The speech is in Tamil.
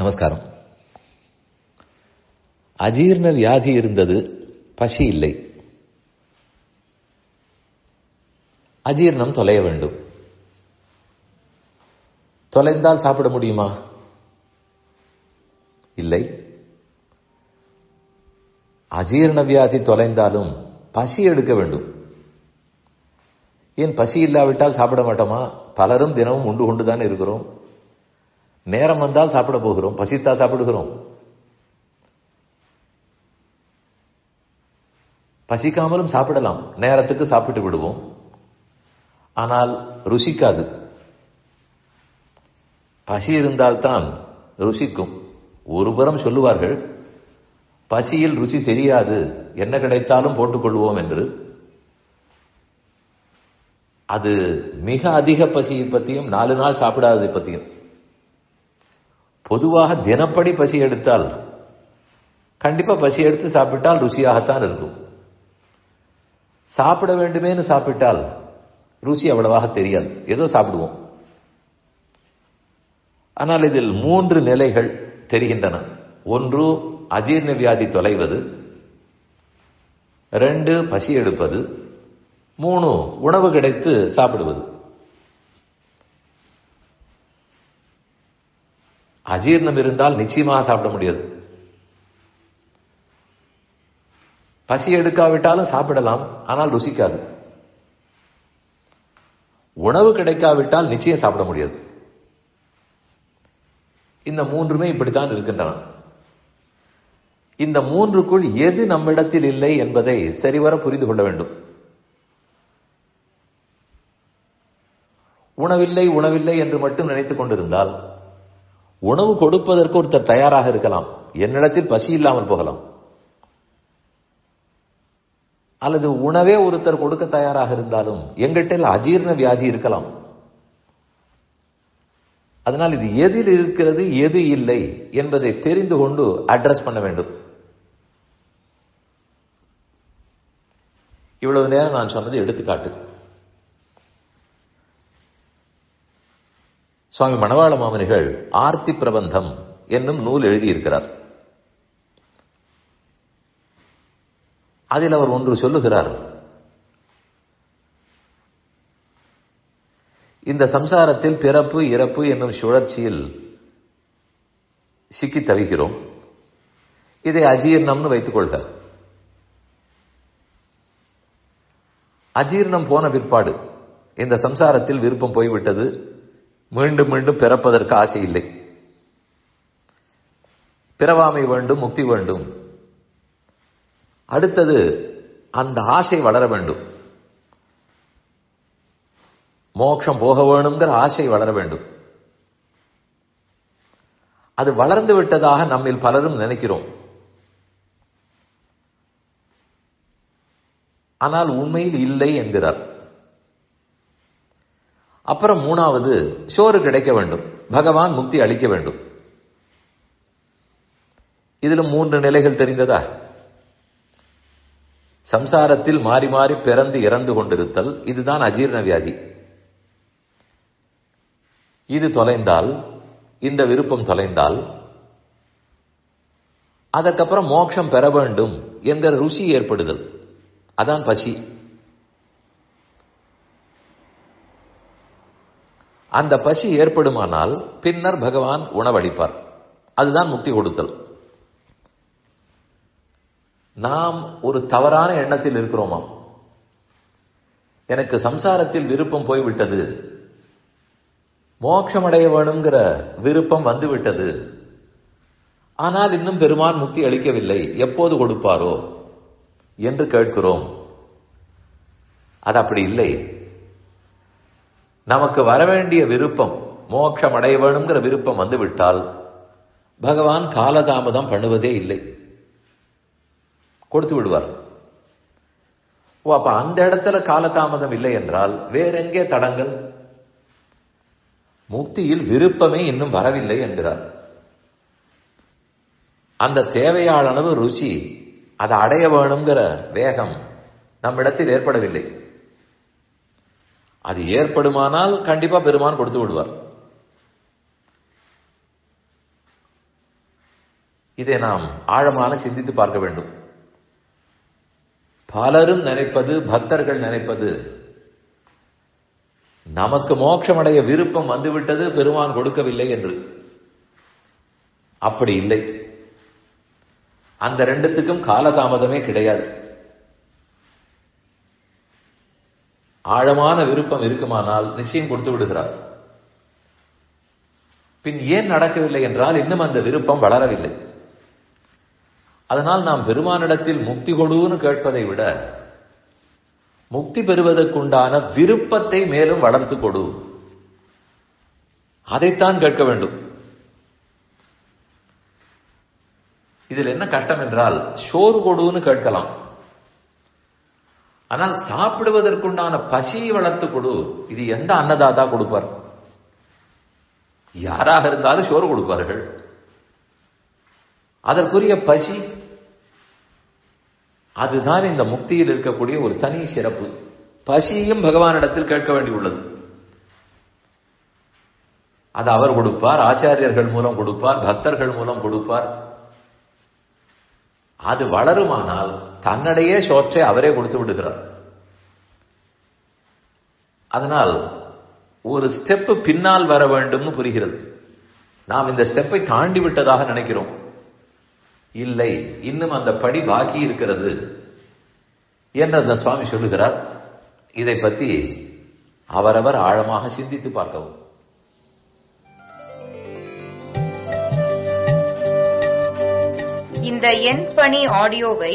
நமஸ்காரம். அஜீர்ண வியாதி இருந்தது பசி இல்லை. அஜீர்ணம் தொலைய வேண்டும். தொலைந்தால் சாப்பிட முடியுமா? இல்லை. அஜீர்ண வியாதி தொலைந்தாலும் பசி எடுக்க வேண்டும். ஏன் பசி இல்லாவிட்டால் சாப்பிட மாட்டோமா? பலரும் தினமும் உண்டு கொண்டுதான் இருக்கிறோம். நேரம் வந்தால் சாப்பிட போகிறோம் பசித்தா சாப்பிடுகிறோம். பசிக்காமலும் சாப்பிடலாம் நேரத்துக்கு சாப்பிட்டு விடுவோம். ஆனால் ருசிக்காது. பசி இருந்தால்தான் ருசிக்கும். ஒருபுறம் சொல்லுவார்கள் பசியில் ருசி தெரியாது என்ன கிடைத்தாலும் போட்டுக்கொள்வோம் என்று. அது மிக அதிக பசியை பற்றியும் நாலு நாள் சாப்பிடாததை பற்றியும் பொதுவாக தினப்படி பசி எடுத்தால் கண்டிப்பாக பசி எடுத்து சாப்பிட்டால் ருசியாகத்தான் இருக்கும். சாப்பிட வேண்டுமேனு சாப்பிட்டால் ருசி அவ்வளவாக தெரியாது. ஏதோ சாப்பிடுவோம். ஆனால் இதில் மூன்று நிலைகள் தெரிகின்றன. ஒன்று அஜீர்ண வியாதி தொலைவது. ரெண்டு பசி எடுப்பது. மூணு உணவு கிடைத்து சாப்பிடுவது. அஜீர்ணம் இருந்தால் நிச்சயமாக சாப்பிட முடியாது. பசி எடுக்காவிட்டாலும் சாப்பிடலாம் ஆனால் ருசிக்காது. உணவு கிடைக்காவிட்டால் நிச்சயம் சாப்பிட முடியாது. இந்த மூன்றுமே இப்படித்தான் இருக்கின்றன. இந்த மூன்றுக்குள் எது நம்மிடத்தில் இல்லை என்பதை சரிவர புரிந்து கொள்ள வேண்டும். உணவில்லை உணவில்லை என்று மட்டும் நினைத்துக் கொண்டிருந்தால் உணவு கொடுப்பதற்கு ஒருத்தர் தயாராக இருக்கலாம். என்னிடத்தில் பசி இல்லாமல் போகலாம். அல்லது உணவே ஒருத்தர் கொடுக்க தயாராக இருந்தாலும் எங்கிட்ட அஜீர்ண வியாதி இருக்கலாம். அதனால் இது எதில் இருக்கிறது எது இல்லை என்பதை தெரிந்து கொண்டு அட்ரஸ் பண்ண வேண்டும். இவ்வளவு நேரம் நான் சொன்னது எடுத்துக்காட்டு. சுவாமி மணவாள மாமனிகள் ஆர்த்தி பிரபந்தம் என்னும் நூல் எழுதியிருக்கிறார். அதில் அவர் ஒன்று சொல்லுகிறார். இந்த சம்சாரத்தில் பிறப்பு இறப்பு என்னும் சுழற்சியில் சிக்கி தவிக்கிறோம். இதை அஜீர்ணம்னு வைத்துக் கொள்க. அஜீர்ணம் போன பிற்பாடு இந்த சம்சாரத்தில் விருப்பம் போய்விட்டது. மீண்டும் மீண்டும் பிறப்பதற்கு ஆசை இல்லை. பிறவாமை வேண்டும் முக்தி வேண்டும். அடுத்தது அந்த ஆசை வளர வேண்டும். மோட்சம் போக வேணுங்கிற ஆசை வளர வேண்டும். அது வளர்ந்து விட்டதாக நம்மில் பலரும் நினைக்கிறோம். ஆனால் உண்மையில் இல்லை என்கிறார். அப்புறம் மூணாவது சோறு கிடைக்க வேண்டும். பகவான் முக்தி அளிக்க வேண்டும். இதிலும் மூன்று நிலைகள் தெரிந்ததா? சம்சாரத்தில் மாறி மாறி பிறந்து இறந்து கொண்டிருத்தல் இதுதான் அஜீர்ண வியாதி. இது தொலைந்தால் இந்த விருப்பம் தொலைந்தால் அதற்கப்புறம் மோட்சம் பெற வேண்டும் என்கிற ருசி ஏற்படுதல். அதான் பசி. அந்த பசி ஏற்படுமானால் பின்னர் பகவான் உணவளிப்பார். அதுதான் முக்தி கொடுத்தல். நாம் ஒரு தவறான எண்ணத்தில் இருக்கிறோமாம் எனக்கு சம்சாரத்தில் விருப்பம் போய்விட்டது. மோட்சமடைய வேணுங்கிற விருப்பம் வந்துவிட்டது. ஆனால் இன்னும் பெருமான் முக்தி அளிக்கவில்லை. எப்போது கொடுப்பாரோ? என்று கேட்கிறோம். அது அப்படி இல்லை. நமக்கு வரவேண்டிய விருப்பம் மோட்சம் அடைய வேணுங்கிற விருப்பம் வந்துவிட்டால் பகவான் காலதாமதம் பண்ணுவதே இல்லை. கொடுத்து விடுவார். ஓ அப்ப அந்த இடத்துல காலதாமதம் இல்லை என்றால் வேறெங்கே தடங்கள்? முக்தியில் விருப்பமே இன்னும் வரவில்லை என்கிறார். அந்த தேவையாளளவு ருச்சி அதை அடைய வேணுங்கிற வேகம் நம்மிடத்தில் ஏற்படவில்லை. அது ஏற்படுமானால் கண்டிப்பா பெருமான் கொடுத்து விடுவார். இதை நாம் ஆழமான சிந்தித்து பார்க்க வேண்டும். பலரும் நினைப்பது பக்தர்கள் நினைப்பது நமக்கு மோட்சமடைய விருப்பம் வந்துவிட்டது பெருமான் கொடுக்கவில்லை என்று. அப்படி இல்லை. அந்த ரெண்டுத்துக்கும் காலதாமதமே கிடையாது. ஆழமான விருப்பம் இருக்குமானால் நிச்சயம் கொடுத்து விடுகிறார். பின் ஏன் நடக்கவில்லை என்றால் இன்னும் அந்த விருப்பம் வளரவில்லை. அதனால் நாம் பெருமானிடத்தில் முக்தி கொடுன்னு கேட்பதை விட முக்தி பெறுவதற்குண்டான விருப்பத்தை மேலும் வளர்த்து கொடு. அதைத்தான் கேட்க வேண்டும். இதில் என்ன கஷ்டம் என்றால் சோறு கொடுன்னு கேட்கலாம். ஆனால் சாப்பிடுவதற்குண்டான பசியை வளர்த்து கொடு. இது எந்த அன்னதாதா கொடுப்பார்? யாராக இருந்தாலும் சோறு கொடுப்பார்கள். அதற்குரிய பசி அதுதான் இந்த முக்தியில் இருக்கக்கூடிய ஒரு தனி சிறப்பு. பசியும் பகவானிடத்தில் கேட்க வேண்டியுள்ளது. அது அவர் கொடுப்பார் ஆச்சாரியர்கள் மூலம் கொடுப்பார் பக்தர்கள் மூலம் கொடுப்பார். அது வளருமானால் தன்னுடைய சோற்றை அவரே கொடுத்து விடுகிறார். அதனால் ஒரு ஸ்டெப் பின்னால் வர வேண்டும்னு புரிகிறது. நாம் இந்த ஸ்டெப்பை தாண்டி விட்டதாக நினைக்கிறோம். இல்லை இன்னும் அந்த படி பாக்கி இருக்கிறது என்று அந்த சுவாமி சொல்லுகிறார். இதை பற்றி அவரவர் ஆழமாக சிந்தித்து பார்க்கவும். இந்த எண் பணி ஆடியோவை